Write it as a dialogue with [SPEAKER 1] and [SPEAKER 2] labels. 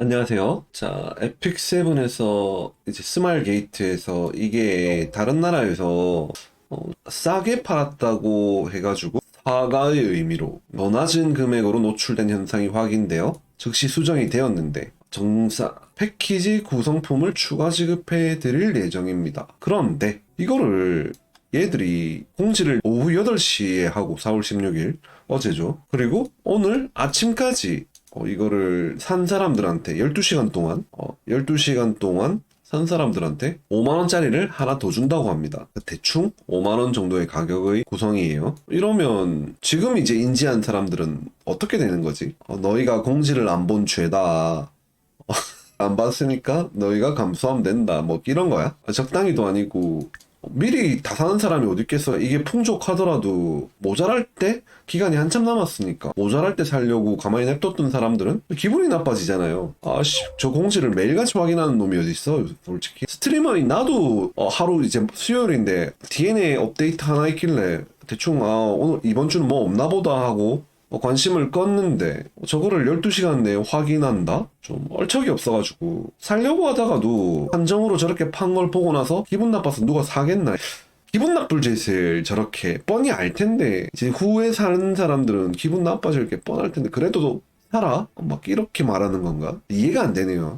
[SPEAKER 1] 안녕하세요. 자, 에픽 세븐에서 이제 스마일 게이트에서 이게 다른 나라에서 어, 싸게 팔았다고 해가지고 사과의 의미로 더 낮은 금액으로 노출된 현상이 확인되어 즉시 수정이 되었는데 정사 패키지 구성품을 추가 지급해 드릴 예정입니다. 그런데 이거를 얘들이 공지를 오후 8시에 하고 4월 16일 어제죠. 그리고 오늘 아침까지 어, 이거를 산 사람들한테 12시간 동안 어, 12시간 동안 산 사람들한테 5만원짜리를 하나 더 준다고 합니다. 대충 5만원 정도의 가격의 구성이에요. 이러면 지금 이제 인지한 사람들은 어떻게 되는 거지? 어, 너희가 공지를 안 본 죄다. 안 봤으니까 너희가 감수하면 된다. 뭐 이런 거야? 적당히도 아니고 미리 다 사는 사람이 어디 있겠어? 이게 풍족하더라도 모자랄 때 기간이 한참 남았으니까 모자랄 때 살려고 가만히 냅뒀던 사람들은 기분이 나빠지잖아요. 아씨 저 공지를 매일같이 확인하는 놈이 어디 있어? 솔직히 스트리머인 나도 어, 하루 이제 수요일인데 DNA 업데이트 하나 있길래 대충 아 오늘 이번 주는 뭐 없나 보다 하고 어, 관심을 껐는데 저거를 12시간 내에 확인한다? 좀 얼척이 없어가지고 살려고 하다가도 한정으로 저렇게 판 걸 보고 나서 기분 나빠서 누가 사겠나 기분 나쁠 짓을 저렇게 뻔히 알 텐데 이제 후에 사는 사람들은 기분 나빠질 게 뻔할 텐데 그래도 살아? 막 이렇게 말하는 건가? 이해가 안 되네요